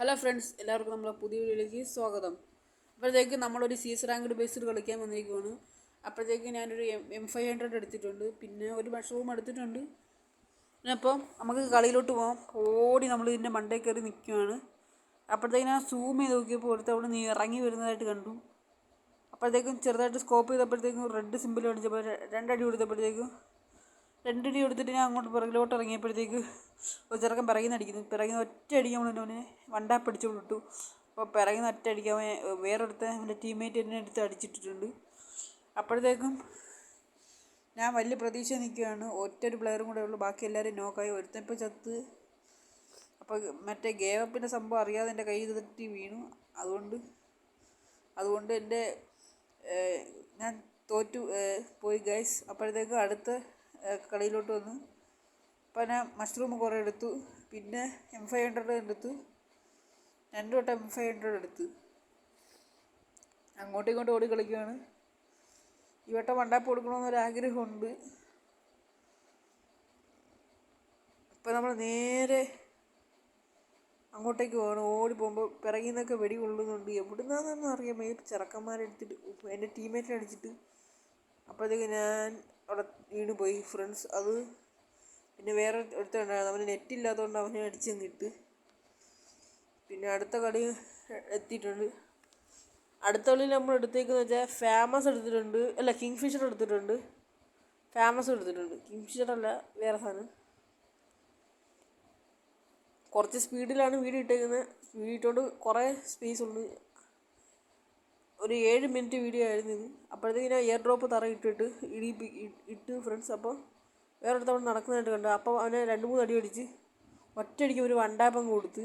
Hello friends എല്ലാവർക്കും നമ്മളെ പുതിയ വീഡിയോയിലേക്ക് സ്വാഗതം. അപ്പോഴത്തേക്ക് നമ്മളൊരു സീസ് റാങ്ക്ഡ് ബേസിൽ കളിക്കാൻ വന്നിരിക്കുവാണ്. അപ്പോഴത്തേക്ക് ഞാനൊരു എം എം ഫൈവ് ഹൺഡ്രഡ് എടുത്തിട്ടുണ്ട്. പിന്നെ ഒരു മഷ്റൂം എടുത്തിട്ടുണ്ട്. അപ്പോൾ നമുക്ക് കളിയിലോട്ട് പോകാം ഓടി നമ്മൾ ഇതിന്റെ മണ്ടേ കയറി നിൽക്കുവാണ് അപ്പോഴത്തേക്ക് ഞാൻ സൂം ചെയ്ത് നോക്കിയപ്പോൾ ഒരുത്ത അവിടെ നീ ഇറങ്ങി വരുന്നതായിട്ട് കണ്ടു. അപ്പോഴത്തേക്കും ചെറുതായിട്ട് സ്കോപ്പ് ചെയ്തപ്പോഴത്തേക്കും റെഡ് സിമ്പിൾ അടിച്ചപ്പോൾ രണ്ടടി കൊടുത്തപ്പോഴത്തേക്കും രണ്ടടി കൊടുത്തിട്ട് ഞാൻ അങ്ങോട്ട് പിറകിലോട്ട് ഇറങ്ങിയപ്പോഴത്തേക്ക് ഒരു ചെറുക്കൻ പിറകിൽ നിന്ന് അടിക്കുന്നു. പിറകിൽ നിന്ന് ഒറ്റ അടിക്കാൻ വേണ്ടി അവനെ വണ്ടാ പിടിച്ചു വിട്ടു അപ്പോൾ പിറകിൽ നിന്ന് ഒറ്റ അടിക്കാൻ അവൻ വേറൊരുത്ത അവന്റെ ടീംമേറ്റ് എന്നെ എടുത്ത് അടിച്ചിട്ടിട്ടുണ്ട്. അപ്പോഴത്തേക്കും ഞാൻ വലിയ പ്രതീക്ഷ നിൽക്കുകയാണ്. ഒറ്റ ഒരു പ്ലെയറും കൂടെ ഉള്ളൂ. ബാക്കി എല്ലാവരും നോക്കായി ഒരുത്തപ്പോൾ ചത്ത്. അപ്പോൾ മറ്റേ ഗേവപ്പിന്റെ സംഭവം അറിയാതെ എന്റെ കൈ തട്ടി വീണു. അതുകൊണ്ട് അതുകൊണ്ട് എന്റെ ഞാൻ തോറ്റു പോയി ഗൈസ് അപ്പോഴത്തേക്ക് അടുത്ത ഏഹ്, കളിയിലോട്ട് വന്നു. പിന്നെ മഷ്റൂം കുറേ എടുത്തു. പിന്നെ എം ഫൈവ് ഹൺഡ്രഡ് എടുത്തു. രണ്ട് വട്ടം എം ഫൈവ് ഹൺഡ്രഡ് എടുത്തു. അങ്ങോട്ടും ഇങ്ങോട്ടും ഓടി കളിക്കുകയാണ് ഈ വട്ടം വണ്ടാപ്പ് കൊടുക്കണമെന്നൊരാഗ്രഹമുണ്ട് ഇപ്പം നമ്മൾ നേരെ അങ്ങോട്ടേക്ക് പോകണം ഓടി പോകുമ്പോൾ പിറകിൽ നിന്നൊക്കെ വെടി കൊള്ളുന്നുണ്ട്. എവിടുന്നാന്നൊന്നും അറിയാൻ വയ്യ. ചെറുക്കന്മാരെടുത്തിട്ട് എന്റെ ടീമേറ്റിനെ അടിച്ചിട്ട് അപ്പോഴത്തേക്ക് ഞാൻ അവിടെ വീണ് പോയി ഫ്രണ്ട്സ് അത് പിന്നെ വേറെ ഒരുത്തണ്ടായിരുന്നു അവന് നെറ്റ് ഇല്ലാത്തതുകൊണ്ട് അവനെ അടിച്ചു നിന്നിട്ട് പിന്നെ അടുത്ത കളി എത്തിയിട്ടുണ്ട്. അടുത്ത കളിയിൽ നമ്മൾ എടുത്തേക്കെന്ന് വെച്ചാൽ ഫേമസ് എടുത്തിട്ടുണ്ട്. അല്ല കിങ് ഫിഷർ എടുത്തിട്ടുണ്ട്. ഫേമസ് എടുത്തിട്ടുണ്ട്. കിങ് ഫിഷർ അല്ല വേറെ സാധനം. കുറച്ച് സ്പീഡിലാണ് വീട് ഇട്ടേക്കുന്നത് വീട് ഇട്ടുകൊണ്ട് കുറേ സ്പേസ് ഉണ്ട്. ഒരു ഏഴ് മിനിറ്റ് വീഡിയോ ആയിരുന്നു ഇത്. അപ്പോഴത്തേക്കും ഞാൻ എയർ ഡ്രോപ്പ് തറ ഇട്ടിട്ട് ഇടി ഇട്ട് ഫ്രണ്ട്സ് അപ്പോൾ വേറൊരുത്ത അവിടെ നടക്കുന്നതായിട്ട് കണ്ടു. അപ്പോൾ അവനെ രണ്ട് മൂന്ന് അടി അടിച്ച് ഒറ്റയടിക്ക് ഒരു വണ്ടാപ്പം കൊടുത്ത്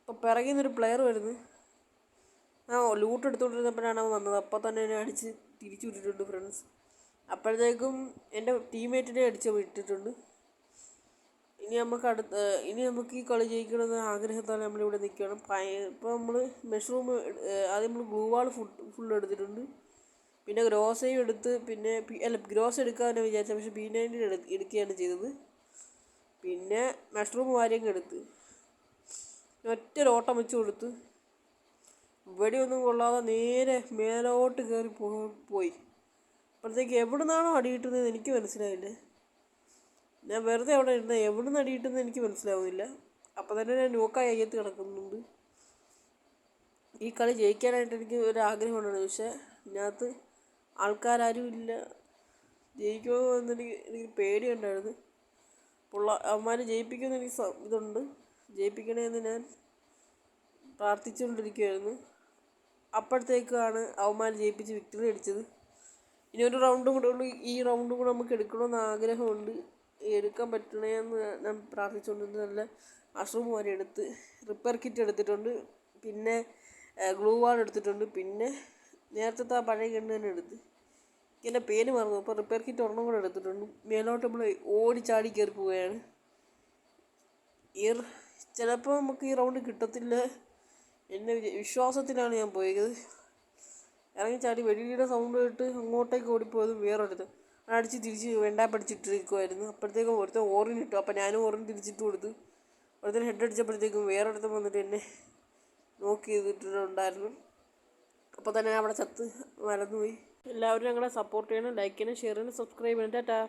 അപ്പോൾ പിറകിൽ നിന്നൊരു പ്ലെയർ വരുന്നു. ആ ലൂട്ട് എടുത്തുകൊണ്ടിരുന്നപ്പോഴാണ് അവൻ വന്നത്. അപ്പോൾ തന്നെ എന്നെ അടിച്ച് തിരിച്ചു വിട്ടിട്ടുണ്ട് ഫ്രണ്ട്സ് അപ്പോഴത്തേക്കും എന്റെ ടീംമേറ്റിനെ അടിച്ച് വിട്ടിട്ടുണ്ട് ഇനി നമുക്ക് അടുത്ത ഇനി നമുക്ക് ഈ കളി ജയിക്കണമെന്ന് ആഗ്രഹത്തോടെ നമ്മളിവിടെ നിൽക്കുകയാണ്. ഇപ്പോൾ നമ്മൾ മഷ്റൂം ആദ്യം നമ്മൾ ഗ്ലൂ വാൾ ഫുൾ എടുത്തിട്ടുണ്ട്. പിന്നെ ഗ്രോസയും എടുത്ത് പിന്നെ അല്ല ഗ്രോസ് എടുക്കാമെന്ന് വിചാരിച്ചത് പക്ഷേ ബി നയന്റീൻ എടു എടുക്കുകയാണ് ചെയ്തത്. പിന്നെ മഷ്റൂം വാരിയൊക്കെ എടുത്ത്. ഒറ്റ ഓട്ടം വെച്ച് കൊടുത്ത്. വെടിയൊന്നും കൊള്ളാതെ നേരെ മേലോട്ട് കയറി പോയി. അപ്പോഴത്തേക്ക് എവിടെ നിന്നാണോ അടി എനിക്ക് മനസ്സിലായില്ലേ. ഞാൻ വെറുതെ അവിടെ ഇരുന്ന് എവിടെ അടി എനിക്ക് മനസ്സിലാവുന്നില്ല. അപ്പോൾ തന്നെ ഞാൻ നോക്കായി അയ്യത്ത് കിടക്കുന്നുണ്ട്. ഈ കളി ജയിക്കാനായിട്ട് എനിക്ക് ഒരു ആഗ്രഹമുണ്ടായിരുന്നു പക്ഷേ ഇതിനകത്ത് ആൾക്കാരും ഇല്ല. ജയിക്കുമോ എന്നെനിക്ക് എനിക്ക് പേടിയുണ്ടായിരുന്നു. പുള്ള അമ്മമാരെ ജയിപ്പിക്കുമെന്ന് എനിക്ക് ഇതുണ്ട്. ജയിപ്പിക്കണമെന്ന് ഞാൻ പ്രാർത്ഥിച്ചുകൊണ്ടിരിക്കുകയായിരുന്നു അപ്പോഴത്തേക്കാണ് അവന്മാർ ജയിപ്പിച്ച് വിക്ടറി അടിച്ചത്. ഇനി ഒരു റൗണ്ടും കൂടെ ഉള്ളൂ. ഈ റൗണ്ടും കൂടെ നമുക്ക് എടുക്കണമെന്ന് ആഗ്രഹമുണ്ട്. എടുക്കാൻ പറ്റണേന്ന് ഞാൻ പ്രാർത്ഥിച്ചുകൊണ്ട് നല്ല അഷ്റൂം വരെ എടുത്ത് റിപ്പയർ കിറ്റ് എടുത്തിട്ടുണ്ട്. പിന്നെ ഗ്ലൂ വാൾ എടുത്തിട്ടുണ്ട്. പിന്നെ നേരത്തെ ആ പഴയ ഗണ്ണ് തന്നെ എടുത്ത്. എന്റെ പേര് മറന്നു. അപ്പോൾ റിപ്പയർ കിറ്റ് ഒരെണ്ണം കൂടെ എടുത്തിട്ടുണ്ട്. മേലോട്ട് നമ്മൾ ഓടി ചാടി കയറി പോവുകയാണ്. ഈ ചിലപ്പോൾ നമുക്ക് ഈ റൗണ്ട് കിട്ടത്തില്ല എന്നെ വിശ്വാസത്തിലാണ് ഞാൻ പോയത്. ഇറങ്ങി ചാടി വെടിയുടെ സൗണ്ട് കേട്ട് അങ്ങോട്ടേക്ക് ഓടിപ്പോയത് വേറൊരുത്ത് അടിച്ച് തിരിച്ച് വേണ്ടാ പഠിച്ചിട്ടിരിക്കുമായിരുന്നു അപ്പോഴത്തേക്കും ഒരുത്തൻ ഓറിനിട്ടു അപ്പോൾ ഞാനും ഓറിന് തിരിച്ചിട്ട് കൊടുത്തു. ഒരുത്തൻ ഹെഡ് അടിച്ചപ്പോഴത്തേക്കും വേറൊരുത്തൻ വന്നിട്ട് എന്നെ നോക്കി ചെയ്തിട്ടുണ്ടായിരുന്നു അപ്പോൾ തന്നെ അവിടെ ചത്ത് മറന്നുപോയി എല്ലാവരും ഞങ്ങളെ സപ്പോർട്ട് ചെയ്യണം ലൈക്ക് ചെയ്യണം ഷെയർ ചെയ്യണം സബ്സ്ക്രൈബ് ചെയ്യണം. ടാറ്റാ.